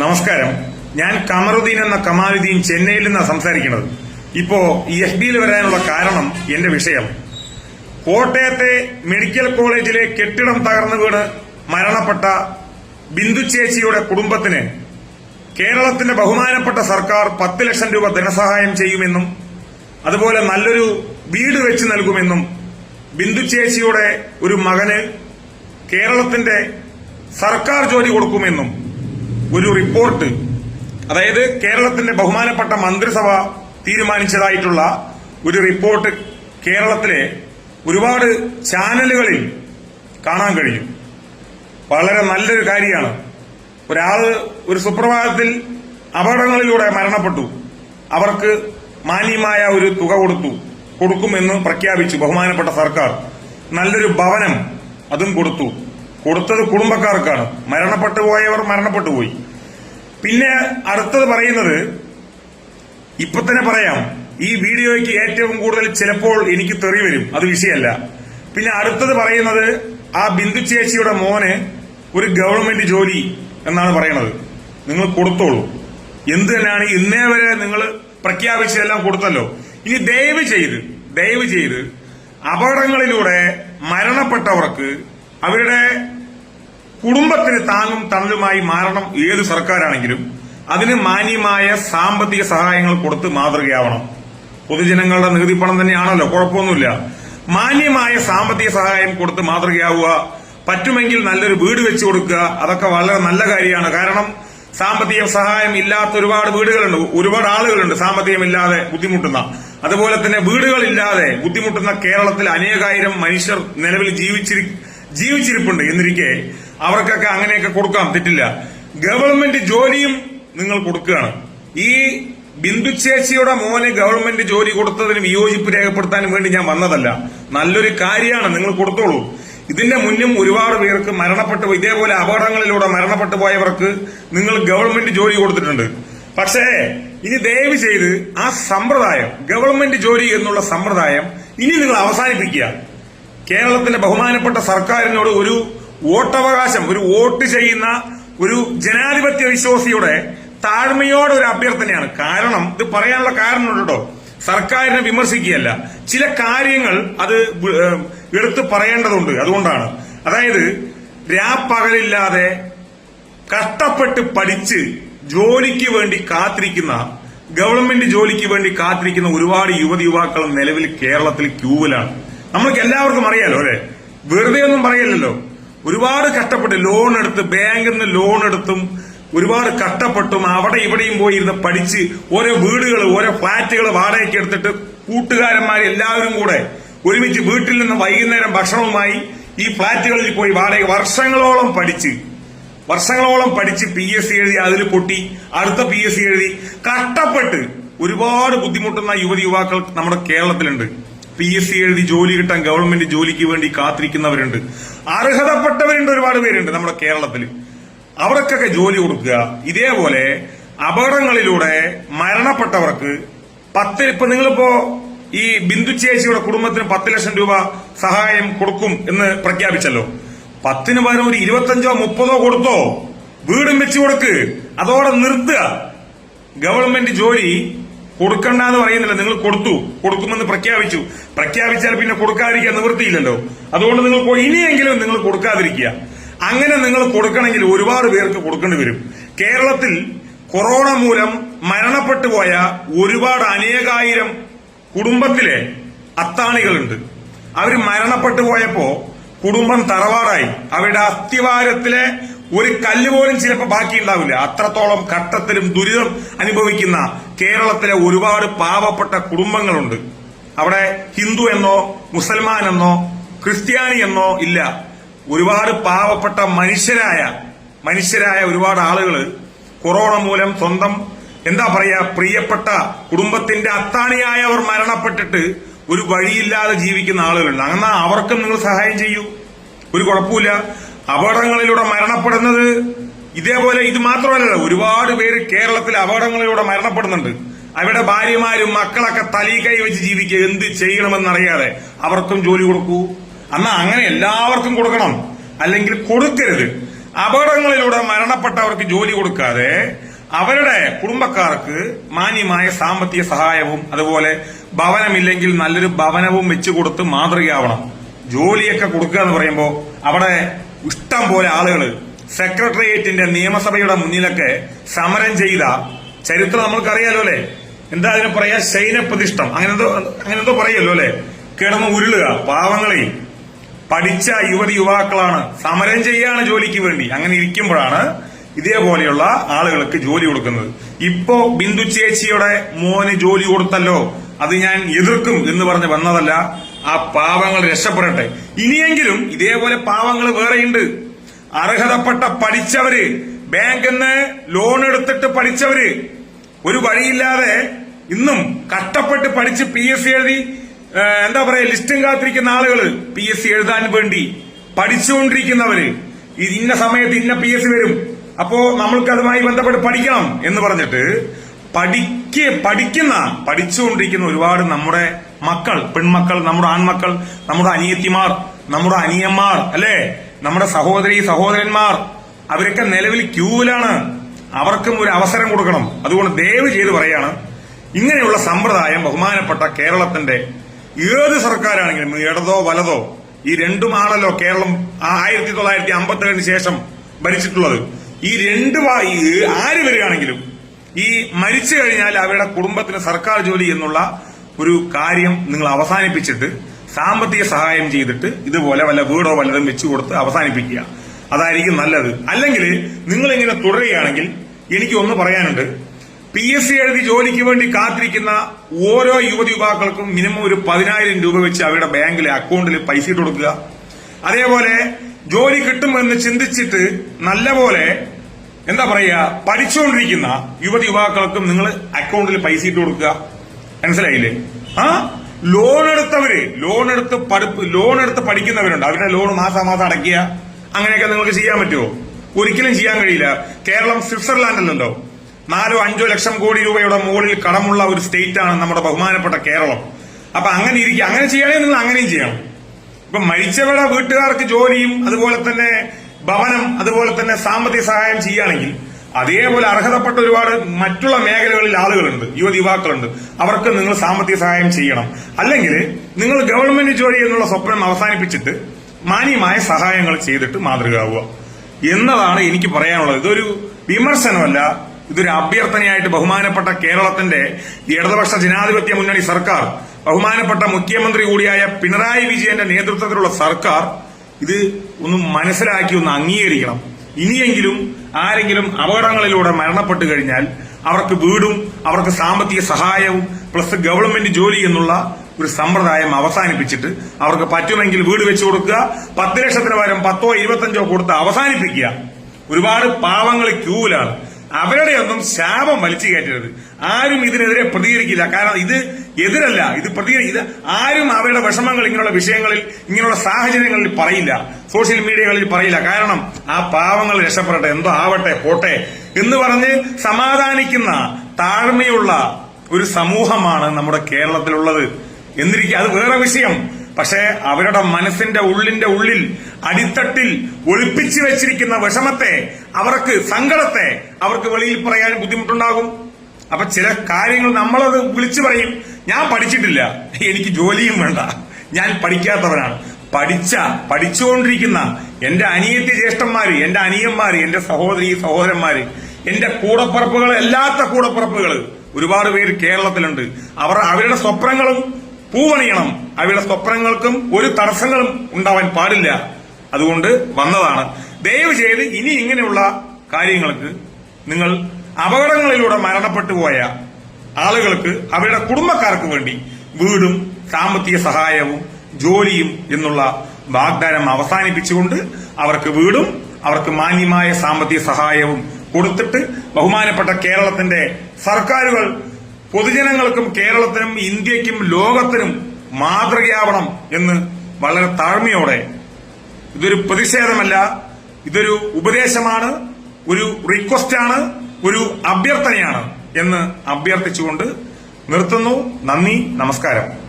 നമസ്കാരം. ഞാൻ കമറുദ്ദീൻ എന്ന കമാലുദ്ദീൻ ചെന്നൈയിൽ നിന്നാണ് സംസാരിക്കുന്നത്. ഇപ്പോ എഫ് ബിയിൽ വരാനുള്ള കാരണം എന്റെ വിഷയം. കോട്ടയത്തെ മെഡിക്കൽ കോളേജിലെ കെട്ടിടം തകർന്നു വീണ് മരണപ്പെട്ട ബിന്ദു ചേച്ചിയുടെ കുടുംബത്തിന് കേരളത്തിന്റെ ബഹുമാനപ്പെട്ട സർക്കാർ പത്ത് ലക്ഷം രൂപ ധനസഹായം ചെയ്യുമെന്നും അതുപോലെ നല്ലൊരു വീട് വെച്ച് നൽകുമെന്നും ബിന്ദു ചേച്ചിയുടെ ഒരു മകന് കേരളത്തിന്റെ സർക്കാർ ജോലി കൊടുക്കുമെന്നും ഒരു റിപ്പോർട്ട് അതായത് കേരളത്തിന്റെ ബഹുമാനപ്പെട്ട മന്ത്രിസഭ തീരുമാനിച്ചതായിട്ടുള്ള ഒരു റിപ്പോർട്ട് കേരളത്തിലെ ഒരുപാട് ചാനലുകളിൽ കാണാൻ കഴിഞ്ഞു വളരെ നല്ലൊരു കാര്യമാണ്. ഒരാൾ ഒരു സുപ്രഭാതത്തിൽ അപകടങ്ങളിലൂടെ മരണപ്പെട്ടു. അവർക്ക് മാന്യമായ ഒരു തുക കൊടുത്തു. കൊടുക്കുമെന്ന് പ്രഖ്യാപിച്ചു ബഹുമാനപ്പെട്ട സർക്കാർ. നല്ലൊരു ഭവനം അതും കൊടുത്തു. കൊടുത്തത് കുടുംബക്കാർക്കാണ്. മരണപ്പെട്ടു പോയവർ മരണപ്പെട്ടു പോയി. പിന്നെ അടുത്തത് പറയുന്നത് ഇപ്പൊ തന്നെ പറയാം ഈ വീഡിയോയ്ക്ക് ഏറ്റവും കൂടുതൽ ചിലപ്പോൾ എനിക്ക് തെറി വരും. അത് വിഷയമല്ല. പിന്നെ അടുത്തത് പറയുന്നത് ആ ബിന്ദു ചേച്ചിയുടെ മോന് ഒരു ഗവൺമെന്റ് ജോലി എന്നാണ് പറയുന്നത് നിങ്ങൾ കൊടുത്തോളൂ. എന്ത് തന്നെയാണ് ഇന്നേ വരെ നിങ്ങൾ പ്രഖ്യാപിച്ചതെല്ലാം കൊടുത്തല്ലോ. ഇനി ദയവ് ചെയ്ത് ദയവ് ചെയ്ത് അപകടങ്ങളിലൂടെ മരണപ്പെട്ടവർക്ക് അവരുടെ കുടുംബത്തിന് താങ്ങും തണലുമായി മാറണം ഏത് സർക്കാരാണെങ്കിലും അതിന് മാന്യമായ സാമ്പത്തിക സഹായങ്ങൾ കൊടുത്ത് മാതൃകയാവണം. പൊതുജനങ്ങളുടെ നികുതി പണം തന്നെയാണല്ലോ കുഴപ്പമൊന്നുമില്ല. മാന്യമായ സാമ്പത്തിക സഹായം കൊടുത്ത് മാതൃകയാവുക പറ്റുമെങ്കിൽ നല്ലൊരു വീട് വെച്ചു കൊടുക്കുക അതൊക്കെ വളരെ നല്ല കാര്യമാണ്. കാരണം സാമ്പത്തിക സഹായം ഇല്ലാത്ത ഒരുപാട് വീടുകളുണ്ട്. ഒരുപാട് ആളുകളുണ്ട് സാമ്പത്തികമില്ലാതെ ബുദ്ധിമുട്ടുന്ന. അതുപോലെ തന്നെ വീടുകളില്ലാതെ ബുദ്ധിമുട്ടുന്ന കേരളത്തിൽ അനേകായിരം മനുഷ്യർ നിലവിൽ ജീവിച്ചിരി ജീവിച്ചിരിപ്പുണ്ട് എന്നിരിക്കെ അവർക്കൊക്കെ അങ്ങനെയൊക്കെ കൊടുക്കാം തെറ്റില്ല. ഗവൺമെന്റ് ജോലിയും നിങ്ങൾ കൊടുക്കുകയാണ്. ഈ ബിന്ദു ചേച്ചിയുടെ മോന് ഗവൺമെന്റ് ജോലി കൊടുത്തതിന് വിയോജിപ്പ് രേഖപ്പെടുത്താനും വേണ്ടി ഞാൻ വന്നതല്ല. നല്ലൊരു കാര്യമാണ് നിങ്ങൾ കൊടുത്തോളൂ. ഇതിന്റെ മുന്നും ഒരുപാട് പേർക്ക് മരണപ്പെട്ടു ഇതേപോലെ അപകടങ്ങളിലൂടെ മരണപ്പെട്ടു പോയവർക്ക് നിങ്ങൾ ഗവൺമെന്റ് ജോലി കൊടുത്തിട്ടുണ്ട്. പക്ഷേ ഇനി ദയവ് ചെയ്ത് ആ സമ്പ്രദായം ഗവൺമെന്റ് ജോലി എന്നുള്ള സമ്പ്രദായം ഇനി നിങ്ങൾ അവസാനിപ്പിക്കുക. കേരളത്തിന്റെ ബഹുമാനപ്പെട്ട സർക്കാരിനോട് ഒരു വോട്ടവകാശം ഒരു വോട്ട് ചെയ്യുന്ന ഒരു ജനാധിപത്യ വിശ്വാസിയുടെ താഴ്മയോടെ ഒരു അഭ്യർത്ഥനയാണ്. കാരണം ഇത് പറയാനുള്ള കാരണമുണ്ടോ? സർക്കാരിനെ വിമർശിക്കുകയല്ല. ചില കാര്യങ്ങൾ അത് എടുത്തു പറയേണ്ടതുണ്ട്. അതുകൊണ്ടാണ്. അതായത് രാപ്പകലില്ലാതെ കഷ്ടപ്പെട്ട് പഠിച്ച് ജോലിക്ക് വേണ്ടി കാത്തിരിക്കുന്ന ഗവൺമെന്റ് ജോലിക്ക് വേണ്ടി കാത്തിരിക്കുന്ന ഒരുപാട് യുവതി യുവാക്കൾ നിലവിൽ കേരളത്തിൽ ക്യൂവിലാണ്. നമ്മൾക്ക് എല്ലാവർക്കും അറിയാലോ അല്ലെ? വെറുതെ ഒന്നും പറയല്ലോ ഒരുപാട് കഷ്ടപ്പെട്ട് ലോൺ എടുത്ത് ബാങ്കിൽ നിന്ന് ലോൺ എടുത്തും ഒരുപാട് കഷ്ടപ്പെട്ടും അവിടെ ഇവിടെയും പോയി ഇരുന്ന് പഠിച്ച് ഓരോ വീടുകൾ ഓരോ ഫ്ളാറ്റുകൾ വാടകയ്ക്ക് എടുത്തിട്ട് കൂട്ടുകാരന്മാർ എല്ലാവരും കൂടെ ഒരുമിച്ച് വീട്ടിൽ നിന്ന് വൈകുന്നേരം ഭക്ഷണവുമായി ഈ ഫ്ളാറ്റുകളിൽ പോയി വാടക വർഷങ്ങളോളം പഠിച്ച് വർഷങ്ങളോളം പഠിച്ച് പി എസ് സി എഴുതി അതിൽ പൊട്ടി അടുത്ത പി എസ് സി എഴുതി കഷ്ടപ്പെട്ട് ഒരുപാട് ബുദ്ധിമുട്ടുന്ന യുവതി യുവാക്കൾ നമ്മുടെ കേരളത്തിലുണ്ട്. പി എസ് സി എഴുതി ജോലി കിട്ടാൻ ഗവൺമെന്റ് ജോലിക്ക് വേണ്ടി കാത്തിരിക്കുന്നവരുണ്ട്. അർഹതപ്പെട്ടവരുണ്ട് ഒരുപാട് പേരുണ്ട് നമ്മുടെ കേരളത്തിൽ അവർക്കൊക്കെ ജോലി കൊടുക്കുക. ഇതേപോലെ അപകടങ്ങളിലൂടെ മരണപ്പെട്ടവർക്ക് പത്ത് ഇപ്പൊ നിങ്ങളിപ്പോ ഈ ബിന്ദു ചേച്ചിയുടെ കുടുംബത്തിന് പത്ത് ലക്ഷം രൂപ സഹായം കൊടുക്കും എന്ന് പ്രഖ്യാപിച്ചല്ലോ. പത്തിന് പകരം ഒരു ഇരുപത്തഞ്ചോ മുപ്പതോ കൊടുത്തോ. വീടും വെച്ച് കൊടുക്ക്. അതോടെ നിർത്തുക. ഗവൺമെന്റ് ജോലി കൊടുക്കണ്ട എന്ന് പറയുന്നില്ല. നിങ്ങൾ കൊടുത്തു. കൊടുക്കുമെന്ന് പ്രഖ്യാപിച്ചു. പ്രഖ്യാപിച്ചാൽ പിന്നെ കൊടുക്കാതിരിക്കാൻ നിവൃത്തിയില്ലല്ലോ. അതുകൊണ്ട് നിങ്ങൾ ഇനിയെങ്കിലും നിങ്ങൾ കൊടുക്കാതിരിക്കുക. അങ്ങനെ നിങ്ങൾ കൊടുക്കണമെങ്കിൽ ഒരുപാട് പേർക്ക് കൊടുക്കേണ്ടി വരും. കേരളത്തിൽ കൊറോണ മൂലം മരണപ്പെട്ടു പോയ ഒരുപാട് അനേകായിരം കുടുംബത്തിലെ അത്താണികളുണ്ട്. അവർ മരണപ്പെട്ടു പോയപ്പോ കുടുംബം തറവാടായി. അവരുടെ അസ്ഥിവാരത്തിലെ ഒരു കല്ല് പോലും ചിലപ്പോൾ ബാക്കിയുണ്ടാവില്ല. അത്രത്തോളം ഘട്ടത്തിലും ദുരിതം അനുഭവിക്കുന്ന കേരളത്തിലെ ഒരുപാട് പാവപ്പെട്ട കുടുംബങ്ങളുണ്ട്. അവിടെ ഹിന്ദു എന്നോ മുസൽമാൻ എന്നോ ക്രിസ്ത്യാനി എന്നോ ഇല്ല. ഒരുപാട് പാവപ്പെട്ട മനുഷ്യരായ മനുഷ്യരായ ഒരുപാട് ആളുകൾ കൊറോണ മൂലം സ്വന്തം എന്താ പറയാ പ്രിയപ്പെട്ട കുടുംബത്തിന്റെ അത്താണിയായവർ മരണപ്പെട്ടിട്ട് ഒരു വഴിയില്ലാതെ ജീവിക്കുന്ന ആളുകളുണ്ട്. അങ്ങനെ അവർക്കും നിങ്ങൾ സഹായം ചെയ്യൂ. ഒരു കുഴപ്പമില്ല. അപകടങ്ങളിലൂടെ മരണപ്പെടുന്നത് ഇതേപോലെ ഇത് മാത്രമല്ല ഒരുപാട് പേര് കേരളത്തിൽ അപകടങ്ങളിലൂടെ മരണപ്പെടുന്നുണ്ട്. അവരുടെ ഭാര്യമാരും മക്കളൊക്കെ തലീ കൈ വെച്ച് ജീവിക്കുക എന്ത് ചെയ്യണമെന്നറിയാതെ അവർക്കും ജോലി കൊടുക്കൂ. എന്നാ അങ്ങനെ എല്ലാവർക്കും കൊടുക്കണം. അല്ലെങ്കിൽ കൊടുക്കരുത്. അപകടങ്ങളിലൂടെ മരണപ്പെട്ടവർക്ക് ജോലി കൊടുക്കാതെ അവരുടെ കുടുംബക്കാർക്ക് മാന്യമായ സാമ്പത്തിക സഹായവും അതുപോലെ ഭവനമില്ലെങ്കിൽ നല്ലൊരു ഭവനവും വെച്ചു കൊടുത്ത് മാതൃകയാവണം. ജോലിയൊക്കെ കൊടുക്കുക എന്ന് പറയുമ്പോൾ അവിടെ ഇഷ്ടം പോലെ ആളുകൾ സെക്രട്ടേറിയറ്റിന്റെ നിയമസഭയുടെ മുന്നിലൊക്കെ സമരം ചെയ്ത ചരിത്രം നമ്മൾക്കറിയാലോ അല്ലെ? എന്താ അതിന് പറയാ? ശൈനപ്രതിഷ്ഠം അങ്ങനെ അങ്ങനെന്തോ അങ്ങനെ എന്തോ പറയല്ലോ അല്ലെ? കിടന്ന് ഉരുളുക പാവങ്ങളെ. പഠിച്ച യുവതി യുവാക്കളാണ് സമരം ചെയ്യാണ് ജോലിക്ക് വേണ്ടി. അങ്ങനെ ഇരിക്കുമ്പോഴാണ് ഇതേപോലെയുള്ള ആളുകൾക്ക് ജോലി കൊടുക്കുന്നത്. ഇപ്പോ ബിന്ദു ചേച്ചിയുടെ മോന് ജോലി കൊടുത്തല്ലോ. അത് ഞാൻ എതിർക്കും എന്ന് പറഞ്ഞ് വന്നതല്ല. ആ പാവങ്ങൾ രക്ഷപ്പെടട്ടെ. ഇനിയെങ്കിലും ഇതേപോലെ പാവങ്ങൾ വേറെയുണ്ട്. അർഹതപ്പെട്ട പഠിച്ചവര് ബാങ്കിൽ നിന്ന് ലോൺ എടുത്തിട്ട് പഠിച്ചവര് ഒരു വഴിയില്ലാതെ ഇന്നും കഷ്ടപ്പെട്ട് പഠിച്ച് പി എസ് സി എഴുതി എന്താ പറയാ ലിസ്റ്റും കാത്തിരിക്കുന്ന ആളുകൾ പി എസ് സി എഴുതാൻ വേണ്ടി പഠിച്ചുകൊണ്ടിരിക്കുന്നവര്. ഇന്ന സമയത്ത് ഇന്ന പി എസ് സി വരും. അപ്പോ നമ്മൾക്ക് അതുമായി ബന്ധപ്പെട്ട് പഠിക്കണം എന്ന് പറഞ്ഞിട്ട് പഠിക്ക് പഠിക്കുന്ന പഠിച്ചുകൊണ്ടിരിക്കുന്ന ഒരുപാട് നമ്മുടെ മക്കൾ പെൺമക്കൾ നമ്മുടെ ആൺമക്കൾ നമ്മുടെ അനിയത്തിമാർ നമ്മുടെ അനിയന്മാർ അല്ലേ? നമ്മുടെ സഹോദരി സഹോദരന്മാർ അവരൊക്കെ നിലവിൽ ക്യൂവിലാണ്. അവർക്കും ഒരു അവസരം കൊടുക്കണം. അതുകൊണ്ട് ദയവ് ചെയ്ത് പറയാണ് ഇങ്ങനെയുള്ള സമ്പ്രദായം ബഹുമാനപ്പെട്ട കേരളത്തിന്റെ ഏത് സർക്കാരാണെങ്കിലും ഇടതോ വലതോ ഈ രണ്ടുമാണല്ലോ കേരളം ആയിരത്തി തൊള്ളായിരത്തി അമ്പത്തി ഏഴിന് ശേഷം ഭരിച്ചിട്ടുള്ളത്. ഈ രണ്ട് ആര് വരികയാണെങ്കിലും ഈ മരിച്ചു കഴിഞ്ഞാൽ അവരുടെ കുടുംബത്തിന് സർക്കാർ ജോലി എന്നുള്ള ഒരു കാര്യം നിങ്ങൾ അവസാനിപ്പിച്ചിട്ട് സാമ്പത്തിക സഹായം ചെയ്തിട്ട് ഇതുപോലെ വല്ല വീടോ വല്ലതും വെച്ചു കൊടുത്ത് അവസാനിപ്പിക്കുക. അതായിരിക്കും നല്ലത്. അല്ലെങ്കിൽ നിങ്ങൾ ഇങ്ങനെ തുടരുകയാണെങ്കിൽ എനിക്ക് ഒന്ന് പറയാനുണ്ട്. പി എസ് സി എഴുതി ജോലിക്ക് വേണ്ടി കാത്തിരിക്കുന്ന ഓരോ യുവതി യുവാക്കൾക്കും മിനിമം ഒരു പതിനായിരം രൂപ വെച്ച് അവരുടെ ബാങ്കിലെ അക്കൗണ്ടിൽ പൈസ ഇട്ട് കൊടുക്കുക. അതേപോലെ ജോലി കിട്ടുമെന്ന് ചിന്തിച്ചിട്ട് നല്ലപോലെ എന്താ പറയുക പഠിച്ചുകൊണ്ടിരിക്കുന്ന യുവതി യുവാക്കൾക്കും നിങ്ങൾ അക്കൗണ്ടിൽ പൈസ ഇട്ട് കൊടുക്കുക. മനസ്സിലായില്ലേ? ആ? ലോൺ എടുത്തവര് ലോൺ എടുത്ത് പഠിപ്പ് ലോൺ എടുത്ത് പഠിക്കുന്നവരുണ്ട്. അവരുടെ ലോൺ മാസാമാസം അടയ്ക്കുക. അങ്ങനെയൊക്കെ നിങ്ങൾക്ക് ചെയ്യാൻ പറ്റുമോ? ഒരിക്കലും ചെയ്യാൻ കഴിയില്ല. കേരളം സ്വിറ്റ്സർലാൻഡ് അല്ലല്ലോ നാലോ അഞ്ചോ ലക്ഷം കോടി രൂപയുടെ മുകളിൽ കടമുള്ള ഒരു സ്റ്റേറ്റ് ആണ് നമ്മുടെ ബഹുമാനപ്പെട്ട കേരളം. അപ്പൊ അങ്ങനെ ഇരിക്കുക അങ്ങനെ ചെയ്യുകയാണെങ്കിൽ നിങ്ങൾ അങ്ങനെയും ചെയ്യണം. ഇപ്പൊ മരിച്ചവരുടെ വീട്ടുകാർക്ക് ജോലിയും അതുപോലെ തന്നെ ഭവനം അതുപോലെ തന്നെ സാമ്പത്തിക സഹായം ചെയ്യുകയാണെങ്കിൽ അതേപോലെ അർഹതപ്പെട്ട ഒരുപാട് മറ്റുള്ള മേഖലകളിൽ ആളുകളുണ്ട് യുവ യുവാക്കളുണ്ട്. അവർക്ക് നിങ്ങൾ സാമ്പത്തിക സഹായം ചെയ്യണം. അല്ലെങ്കിൽ നിങ്ങൾ ഗവൺമെന്റ് ജോലി എന്നുള്ള സ്വപ്നം അവസാനിപ്പിച്ചിട്ട് മാന്യമായ സഹായങ്ങൾ ചെയ്തിട്ട് മാതൃകയാവുക. എന്നതാണ് എനിക്ക് പറയാനുള്ളത്. ഇതൊരു വിമർശനമല്ല. ഇതൊരു അഭ്യർത്ഥനയായിട്ട് ബഹുമാനപ്പെട്ട കേരളത്തിന്റെ ഇടതുപക്ഷ ജനാധിപത്യ മുന്നണി സർക്കാർ ബഹുമാനപ്പെട്ട മുഖ്യമന്ത്രി കൂടിയായ പിണറായി വിജയന്റെ നേതൃത്വത്തിലുള്ള സർക്കാർ ഇത് ഒന്ന് മനസ്സിലാക്കി ഒന്ന് അംഗീകരിക്കണം. ഇനിയെങ്കിലും ആരെങ്കിലും അപകടങ്ങളിലൂടെ മരണപ്പെട്ടു കഴിഞ്ഞാൽ അവർക്ക് വീടും അവർക്ക് സാമ്പത്തിക സഹായവും പ്ലസ് ഗവൺമെന്റ് ജോലി എന്നുള്ള ഒരു സമ്പ്രദായം അവസാനിപ്പിച്ചിട്ട് അവർക്ക് പറ്റുമെങ്കിൽ വീട് വെച്ചു കൊടുക്കുക പത്ത് ലക്ഷത്തിന് പകരം പത്തോ ഇരുപത്തഞ്ചോ കൊടുത്ത് അവസാനിപ്പിക്കുക. ഒരുപാട് പാവങ്ങൾ ക്യൂവിലാണ് അവരുടെ ഒന്നും ശാപം വലിച്ചു കയറ്റരുത്. ആരും ഇതിനെതിരെ പ്രതികരിക്കില്ല. കാരണം ഇത് എതിരല്ല. ഇത് പ്രതികരി ആരും അവരുടെ വിഷമങ്ങൾ ഇങ്ങനെയുള്ള വിഷയങ്ങളിൽ ഇങ്ങനെയുള്ള സാഹചര്യങ്ങളിൽ പറയില്ല. സോഷ്യൽ മീഡിയകളിൽ പറയില്ല. കാരണം ആ പാവങ്ങൾ രക്ഷപ്പെടട്ടെ എന്തോ ആവട്ടെ പോട്ടെ എന്ന് പറഞ്ഞ് സമാധാനിക്കുന്ന താഴ്മയുള്ള ഒരു സമൂഹമാണ് നമ്മുടെ കേരളത്തിലുള്ളത്. എന്നിരിക്കുക അത് വേറെ വിഷയം. പക്ഷേ അവരുടെ മനസ്സിന്റെ ഉള്ളിന്റെ ഉള്ളിൽ അടിത്തട്ടിൽ ഒളിപ്പിച്ചു വെച്ചിരിക്കുന്ന വിഷമത്തെ അവർക്ക് സങ്കടത്തെ അവർക്ക് വെളിയിൽ പറയാൻ ബുദ്ധിമുട്ടുണ്ടാകും. അപ്പൊ ചില കാര്യങ്ങൾ നമ്മളത് വിളിച്ചു പറയും. ഞാൻ പഠിച്ചിട്ടില്ല. എനിക്ക് ജോലിയും വേണ്ട. ഞാൻ പഠിക്കാത്തവനാണ്. പഠിച്ച പഠിച്ചുകൊണ്ടിരിക്കുന്ന എന്റെ അനിയത്തി ജ്യേഷ്ഠന്മാര് എന്റെ അനിയന്മാര് എന്റെ സഹോദരി സഹോദരന്മാര് എന്റെ കൂടപ്പറപ്പുകൾ അല്ലാത്ത കൂടപ്പറപ്പുകൾ ഒരുപാട് പേര് കേരളത്തിലുണ്ട്. അവർ അവരുടെ സ്വപ്നങ്ങളും പൂവണിയണം. അവരുടെ സ്വപ്നങ്ങൾക്കും ഒരു തടസ്സങ്ങളും ഉണ്ടാവാൻ പാടില്ല. അതുകൊണ്ട് വന്നതാണ്. ദയവ് ചെയ്ത് ഇനി ഇങ്ങനെയുള്ള കാര്യങ്ങൾക്ക് നിങ്ങൾ അപകടങ്ങളിലൂടെ മരണപ്പെട്ടു പോയ ആളുകൾക്ക് അവരുടെ കുടുംബക്കാർക്ക് വേണ്ടി വീടും സാമ്പത്തിക സഹായവും ജോലിയും എന്നുള്ള വാഗ്ദാനം അവസാനിപ്പിച്ചുകൊണ്ട് അവർക്ക് വീടും അവർക്ക് മാന്യമായ സാമ്പത്തിക സഹായവും കൊടുത്തിട്ട് ബഹുമാനപ്പെട്ട കേരളത്തിന്റെ സർക്കാരുകൾ പൊതുജനങ്ങൾക്കും കേരളത്തിനും ഇന്ത്യക്കും ലോകത്തിനും മാതൃകയാവണം എന്ന് വളരെ താഴ്മയോടെ ഇതൊരു പ്രതിഷേധമല്ല ഇതൊരു ഉപദേശമാണ് ഒരു റിക്വസ്റ്റാണ് ഒരു അഭ്യർത്ഥനയാണ് എന്ന് അഭ്യർത്ഥിച്ചുകൊണ്ട് നിർത്തുന്നു. നന്ദി നമസ്കാരം.